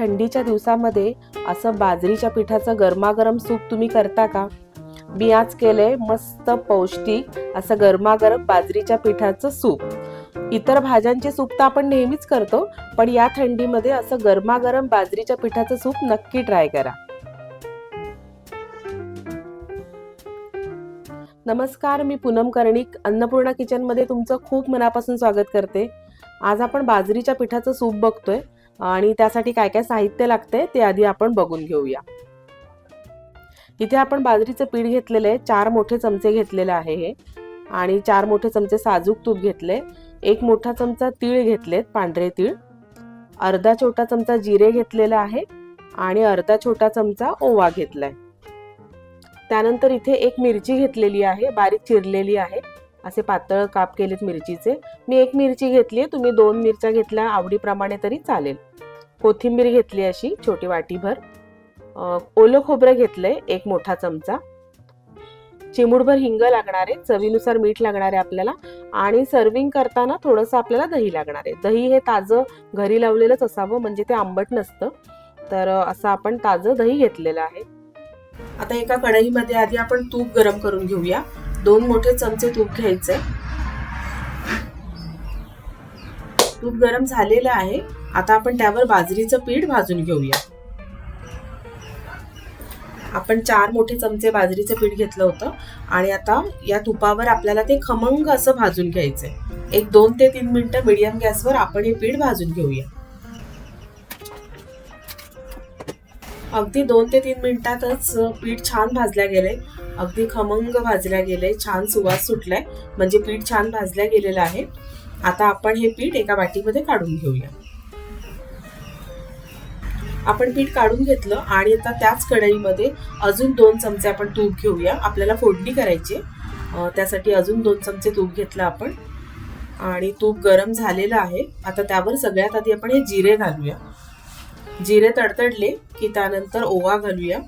थंडीच्या दिवसामध्ये असं बाजरीच्या पिठाचं गरमागरम सूप तुम्ही करता का? मी आज केलंय मस्त पौष्टिक असं गरमागरम बाजरीच्या पिठाचं सूप. इतर भाज्यांचे सूप तर आपण नेहमीच करतो पण या थंडीमध्ये असं गरमागरम बाजरीच्या पिठाचं सूप नक्की ट्राय करा. नमस्कार मी पूनम कर्णिक अन्नपूर्णा किचनमध्ये तुमचं खूप मनापासून स्वागत करते. आज आपण बाजरीच्या पिठाचं सूप बघतोय. आणि त्यासाठी काय काय साहित्य लागते ते आधी आपण बघून घेऊया. इथे आपण बाजरीचं पीठ घेतलेलं आहे चार मोठे चमचे घेतलेले आहे हे. आणि चार मोठे चमचे साजूक तूप घेतले एक मोठा चमचा तीळ घेतलेत पांढरे तीळ. अर्धा छोटा चमचा जिरे घेतलेला आहे आणि अर्धा छोटा चमचा ओवा घेतलाय. त्यानंतर इथे एक मिरची घेतलेली आहे बारीक चिरलेली आहे. असे पातळ काप केलेत मिरचीचे. मी एक मिरची घेतली तुम्ही दोन मिरच्या घेतल्या आवडीप्रमाणे तरी चालेल. कोथिंबीर घेतली अशी छोटी वाटीभर. ओलं खोबरं घेतलंय एक मोठा चमचा. चिमूडभर हिंग लागणार आहे चवीनुसार मीठ लागणार आहे आपल्याला आणि सर्विंग करताना थोडंसं आपल्याला दही लागणार. आहे दही हे ताजं घरी लावलेलंच असावं म्हणजे ते आंबट नसतं. तर असं आपण ताजं दही घेतलेलं आहे. आता एका कढईमध्ये आधी आपण तूप गरम करून घेऊया. दोन मोठे चमचे तूप घ्यायचे. तूप गरम झालेलं आहे. आता आपण त्यावर बाजरीचं पीठ भाजून घेऊया. आपण चार मोठे चमचे बाजरीचं पीठ घेतलं होतं आणि आता या तुपावर आपल्याला ते खमंग असं भाजून घ्यायचंय. एक दोन ते तीन मिनिटं मीडियम गॅसवर आपण हे पीठ भाजून घेऊया. अगदी दोन ते तीन मिनिटातच पीठ छान भाजल्या गेले अगदी खमंग भाजल्या गेले छान सुवास सुटलाय. म्हणजे पीठ छान भाजल्या गेलेलं आहे. आता आपण हे पीठ एका वाटीमध्ये काढून घेऊया. आपण पीठ काढून घेतलं आणि आता त्याच कढईमध्ये अजून दोन चमचे आपण तूप घेऊया. आपल्याला फोडणी करायची त्यासाठी अजून दोन चमचे तूप घेतलं आपण. आणि तूप गरम झालेलं आहे. आता त्यावर सगळ्यात आधी आपण हे जिरे घालूया. जिरे तडतडले. की त्यानंतर ओवा घालूया.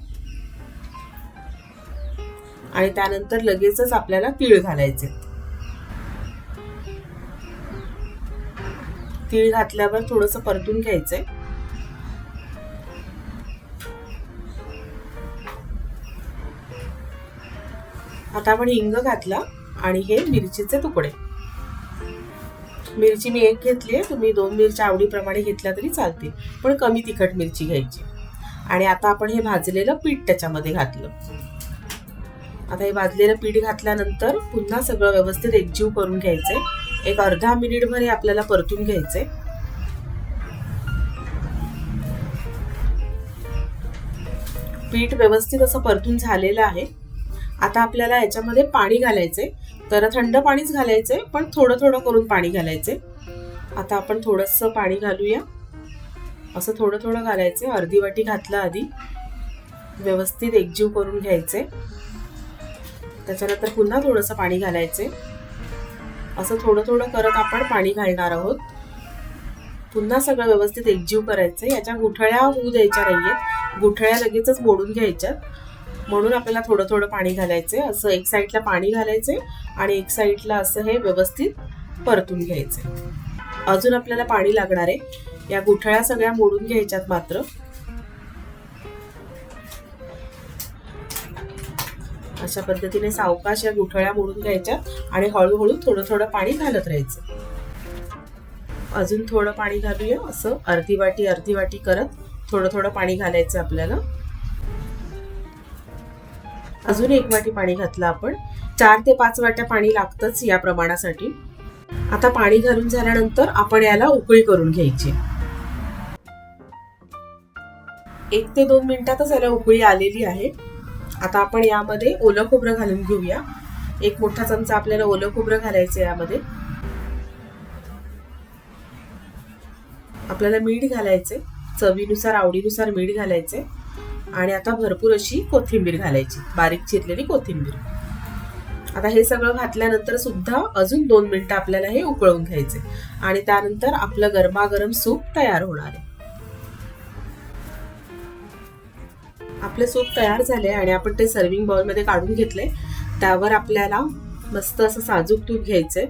आणि त्यानंतर लगेचच आपल्याला तीळ घालायचे. तीळ घातल्यावर थोडस परतून घ्यायचंय. आता आपण हिंग घातला आणि हे मिरचीचे तुकडे. मिरची मी एक घेतली आहे तुम्ही दोन मिरच्या आवडीप्रमाणे घेतल्या तरी चालतील पण कमी तिखट मिरची घ्यायची. आणि आता आपण हे भाजलेलं पीठ त्याच्यामध्ये घातलं. आता हे भाजलेलं पीठ घातल्यानंतर पुन्हा सगळं व्यवस्थित एकजीव करून घ्यायचंय. एक अर्धा मिनिटभर हे आपल्याला परतून घ्यायचंय. पीठ व्यवस्थित असं परतून झालेलं आहे. आता आपल्याला याच्यामध्ये पाणी घालायचंय. तर थंड पाणीच घालायचंय पण थोडं थोडं करून पाणी घालायचंय. आता आपण थोडंसं पाणी घालूया. असं थोडं थोडं घालायचं. अर्धी वाटी घातलं आधी. व्यवस्थित एकजीव करून घ्यायचे. त्याच्यानंतर पुन्हा थोडंसं पाणी घालायचे. असं थोडं थोडं करत आपण पाणी घालणार आहोत. पुन्हा सगळं व्यवस्थित एकजीव करायचं. याच्या गुठळ्या होऊ द्यायच्या नाहीयेत. गुठळ्या लगेचच मोडून घ्यायच्यात. म्हणून आपल्याला थोडं थोडं पाणी घालायचे. असं एक साईडला पाणी घालायचे आणि एक साईडला असं हे व्यवस्थित परतून घ्यायचे. अजून आपल्याला पाणी लागणार आहे. या गुठळ्या सगळ्या मोडून घ्यायच्यात मात्र. अशा पद्धतीने सावकाश या गुठळ्या मोडून घ्यायच्या आणि हळूहळू थोडं थोडं पाणी घालत राहायचं. अजून थोडं पाणी घालूया असं अर्धी वाटी अर्धी वाटी करत थोडं थोडं पाणी घालायचं आपल्याला. अजून एक वाटी पाणी घातलं आपण. चार ते पाच वाट्या पाणी लागतंच या प्रमाणासाठी. आता पाणी घालून झाल्यानंतर आपण याला उकळी करून घ्यायची. एक ते दोन मिनिटातच याला उकळी आलेली आहे. आता आपण यामध्ये ओलं खोबरं घालून घेऊया. एक मोठा चमचा आपल्याला ओलं खोबरं घालायचं यामध्ये. आपल्याला मीठ घालायचे चवीनुसार आवडीनुसार मीठ घालायचे आणि आता भरपूर अशी कोथिंबीर घालायची. बारीक चिरलेली कोथिंबीर. आता हे सगळं घातल्यानंतर सुद्धा अजून दोन मिनिटं आपल्याला हे उकळून घ्यायचे आणि त्यानंतर आपलं गरमागरम सूप तयार होणार आहे. आपले सूप तयार झाले आणि आपण ते सर्विंग बाउलमध्ये काढून घेतले. त्यावर आपल्याला मस्त असं साजूक तूप घ्यायचंय.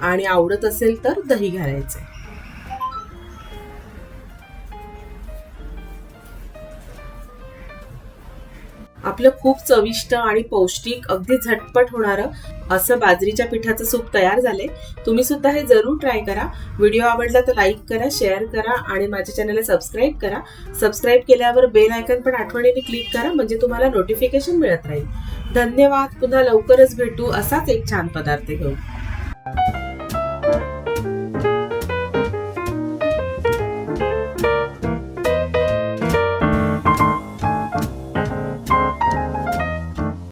आणि आवडत असेल तर दही घालायचंय. आपलं खूप चविष्ट आणि पौष्टिक अगदी झटपट होणारं असं बाजरीच्या पिठाचं सूप तयार झाले तुम्ही सुद्धा हे जरूर ट्राय करा. व्हिडिओ आवडला तर लाईक करा शेअर करा आणि माझ्या चॅनलला सबस्क्राईब करा. सबस्क्राईब केल्यावर बेल आयकन पण आठवणीने क्लिक करा म्हणजे तुम्हाला नोटिफिकेशन मिळत राहील. धन्यवाद. पुन्हा लवकरच भेटू असाच एक छान पदार्थ घेऊ